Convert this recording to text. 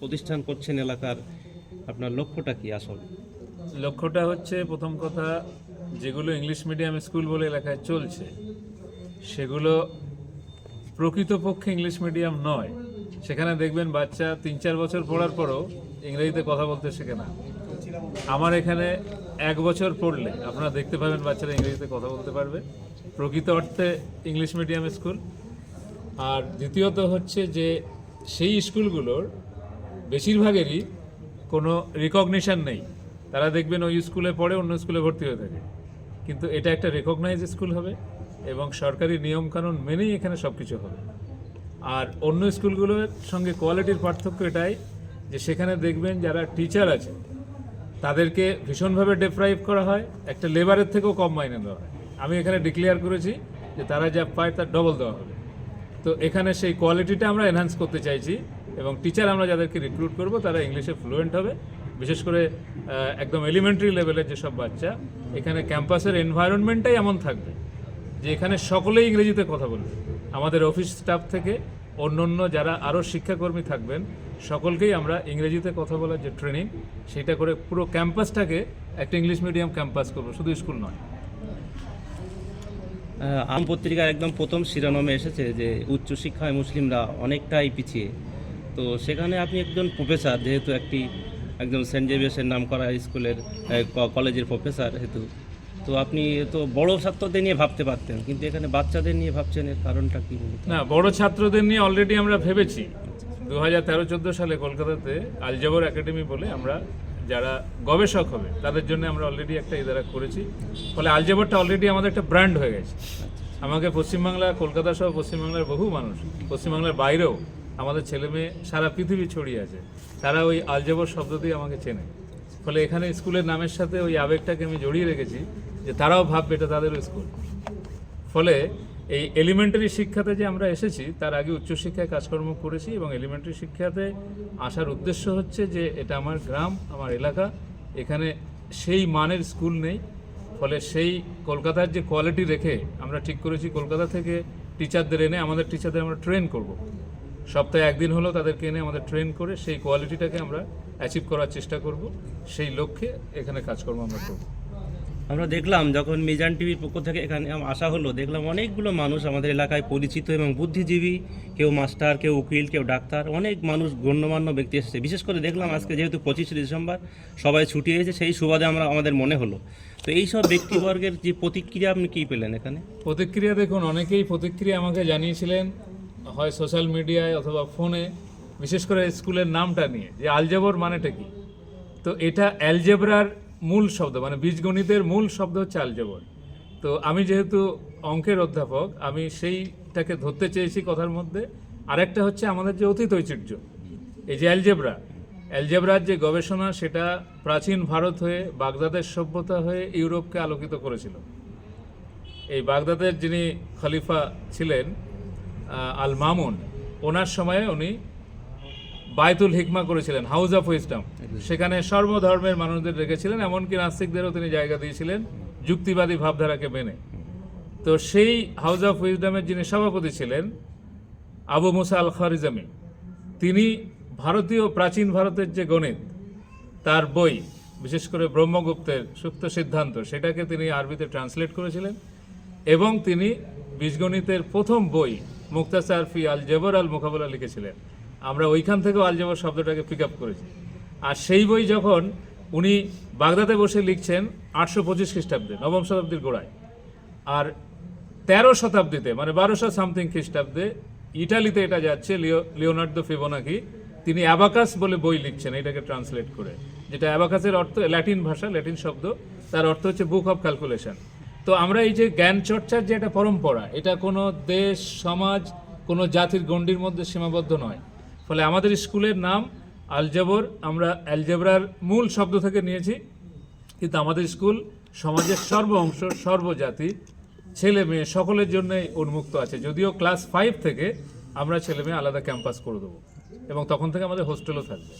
প্রতিষ্ঠান করছেন এলাকার আপনার লক্ষ্যটা কি আসল? লক্ষ্যটা হচ্ছে প্রথম কথা যেগুলো ইংলিশ মিডিয়াম স্কুল বলে এলাকায় চলছে, সেগুলো প্রকৃতপক্ষে ইংলিশ মিডিয়াম নয়। সেখানে দেখবেন বাচ্চা তিন চার বছর পড়ার পরও ইংরেজিতে কথা বলতে শেখে না। আমার এখানে এক বছর পড়লে আপনারা দেখতে পাবেন বাচ্চারা ইংরেজিতে কথা বলতে পারবে। প্রকৃত অর্থে ইংলিশ মিডিয়াম স্কুল। আর দ্বিতীয়ত হচ্ছে যে সেই স্কুলগুলোর বেশিরভাগেরই কোনো রিকগনিশন নেই। তারা দেখবেন ওই স্কুলে পড়ে অন্য স্কুলে ভর্তি হয়ে থাকে। কিন্তু এটা একটা রেকগনাইজ স্কুল হবে এবং সরকারি নিয়মকানুন মেনেই এখানে সব কিছু হবে। আর অন্য স্কুলগুলোর সঙ্গে কোয়ালিটির পার্থক্য এটাই যে সেখানে দেখবেন যারা টিচার আছে, তাদেরকে ভীষণভাবে ডেপ্রাইভ করা হয়, একটা লেবারের থেকেও কম মাইনে দেওয়া হয়। আমি এখানে ডিক্লেয়ার করেছি যে তারা যা পায় তার ডবল দেওয়া হবে। তো এখানে সেই কোয়ালিটিটা আমরা এনহান্স করতে চাইছি। এবং টিচার আমরা যাদেরকে রিক্রুট করব, তারা ইংলিশে ফ্লুয়েন্ট হবে। বিশেষ করে একদম এলিমেন্টারি লেভেলের যেসব বাচ্চা, এখানে ক্যাম্পাসের এনভায়রনমেন্টটাই এমন থাকবে, যে এখানে সকলেই ইংরেজিতে কথা বলবে। আমাদের অফিস স্টাফ থেকে অন্য যারা আরও শিক্ষাকর্মী থাকবেন, সকলকেই আমরা ইংরেজিতে কথা বলার যে ট্রেনিং সেটা করে পুরো ক্যাম্পাসটাকে একটা ইংলিশ মিডিয়াম ক্যাম্পাস করব, শুধু স্কুল নয়। আম পত্রিকার একদম প্রথম শিরোনামে এসেছে যে, উচ্চশিক্ষায় মুসলিমরা অনেকটাই পিছিয়ে। তো সেখানে আপনি একজন প্রফেসর যেহেতু একটি, একজন সেন্ট জেভিয়ার্সের নাম করা স্কুলের কলেজের প্রফেসর হেতু। তো আপনি তো বড় ছাত্রদের নিয়ে ভাবতে পারতেন, কিন্তু এখানে বাচ্চাদের নিয়ে ভাবছেন, এর কারণটা কি? না, বড় ছাত্রদের নিয়ে অলরেডি আমরা ভেবেছি। দু হাজার তেরো চোদ্দ সালে কলকাতাতে আলজাবর একাডেমি বলে আমরা যারা গবেষক হবে, তাদের জন্য আমরা অলরেডি একটা ইদারা করেছি। ফলে আলজাবরটা অলরেডি আমাদের একটা ব্র্যান্ড হয়ে গেছে। আমাকে পশ্চিমবাংলা, কলকাতা সহ পশ্চিমবাংলার বহু মানুষ, পশ্চিমবাংলার বাইরেও আমাদের ছেলে মেয়ে সারা পৃথিবী ছড়িয়ে আছে। তারা ওই আলজাবর শব্দ দিয়ে আমাকে চেনে। ফলে এখানে স্কুলের নামের সাথে ওই আবেগটাকে আমি জড়িয়ে রেখেছি যে তারাও ভাববে এটা তাদেরও স্কুল। ফলে এই এলিমেন্টারি শিক্ষাতে যে আমরা এসেছি, তার আগে উচ্চশিক্ষায় কাজকর্ম করেছি এবং এলিমেন্টারি শিক্ষাতে আসার উদ্দেশ্য হচ্ছে যে এটা আমার গ্রাম, আমার এলাকা, এখানে সেই মানের স্কুল নেই। ফলে সেই কলকাতার যে কোয়ালিটি রেখে আমরা ঠিক করেছি, কলকাতা থেকে টিচারদের এনে আমাদের টিচারদের আমরা ট্রেন করব। সপ্তাহে একদিন হলেও তাদেরকে এনে আমাদের ট্রেন করে সেই কোয়ালিটিটাকে আমরা অ্যাচিভ করার চেষ্টা করব। সেই লক্ষ্যে এখানে কাজকর্ম আমরা করব। আমরা দেখলাম যখন মিজান টিভির পক্ষ থেকে এখানে আসা হলো দেখলাম অনেকগুলো মানুষ আমাদের এলাকায় পরিচিত এবং বুদ্ধিজীবী কেউ মাস্টার কেউ উকিল কেউ ডাক্তার অনেক মানুষ গণ্যমান্য ব্যক্তি এসেছে। বিশেষ করে দেখলাম আজকে যেহেতু পঁচিশে ডিসেম্বর সবাই ছুটি হয়েছে সেই সুবাদে আমরা আমাদের মনে হলো। তো এই সব ব্যক্তিবর্গের যে প্রতিক্রিয়া আপনি কী পেলেন এখানে? প্রতিক্রিয়া দেখুন অনেকেই প্রতিক্রিয়া আমাকে জানিয়েছিলেন হয় সোশ্যাল মিডিয়ায় অথবা ফোনে, বিশেষ করে স্কুলের নামটা নিয়ে, যে আলজেবর মানেটা কি? তো এটা অ্যালজেব্রার মূল শব্দ মানে বীজগণিতের মূল শব্দ হচ্ছে আলজেবর। তো আমি যেহেতু অঙ্কের অধ্যাপক, আমি সেইটাকে ধরতে চেয়েছি কথার মধ্যে। আরেকটা হচ্ছে আমাদের যে অতীত ঐতিহ্য, এই যে অ্যালজেব্রা। অ্যালজেব্রার যে গবেষণা, সেটা প্রাচীন ভারত হয়ে, বাগদাদের সভ্যতা হয়ে ইউরোপকে আলোকিত করেছিল। এই বাগদাদের যিনি খলিফা ছিলেন আল মামুন ওনার সময়ে উনি বায়তুল হিকমা করেছিলেন হাউস অফ উইজডম। সেখানে সর্বধর্মের মানুষদের রেখেছিলেন এমনকি নাস্তিকদেরও তিনি জায়গা দিয়েছিলেন যুক্তিবাদী ভাবধারাকে মেনে। তো সেই হাউস অফ উইজডমের যিনি সভাপতি ছিলেন আবু মুসা আল খারিজামি তিনি ভারতীয় প্রাচীন ভারতের যে গণিত তার বই বিশেষ করে ব্রহ্মগুপ্তের সুপ্ত সিদ্ধান্ত সেটাকে তিনি আরবিতে ট্রান্সলেট করেছিলেন এবং তিনি বীজগণিতের প্রথম বই মুক্তাসার ফি আল জেবর আল মোকাবেলা লিখেছিলেন। আমরা ওইখান থেকেও আল জেবর শব্দটাকে পিক আপ করেছি। আর সেই বই যখন উনি বাগদাদে বসে লিখছেন আটশো পঁচিশ খ্রিস্টাব্দে, নবম শতাব্দীর গোড়ায়। আর তেরো শতাব্দীতে মানে বারোশো সামথিং খ্রিস্টাব্দে ইটালিতে এটা যাচ্ছে, লিও, লিওনার্দো ফিবোনাকি। তিনি অ্যাবাকাস বলে বই লিখছেন এটাকে ট্রান্সলেট করে। যেটা অ্যাবাকাসের অর্থ, ল্যাটিন ভাষা, ল্যাটিন শব্দ। তার অর্থ হচ্ছে বুক অফ ক্যালকুলেশন তো আমরা এই যে জ্ঞান চর্চার যে একটা পরম্পরা, এটা কোনো দেশ, সমাজ, কোনো জাতির গণ্ডির মধ্যে সীমাবদ্ধ নয়। ফলে আমাদের স্কুলের নাম আলজাবর, আমরা অ্যালজেব্রার মূল শব্দ থেকে নিয়েছি। কিন্তু আমাদের স্কুল সমাজের সর্ব অংশ সর্বজাতি ছেলে মেয়ে সকলের জন্যই উন্মুক্ত আছে। যদিও ক্লাস ফাইভ থেকে আমরা ছেলে মেয়ে আলাদা ক্যাম্পাস করে দেবো এবং তখন থেকে আমাদের হোস্টেলও থাকবে।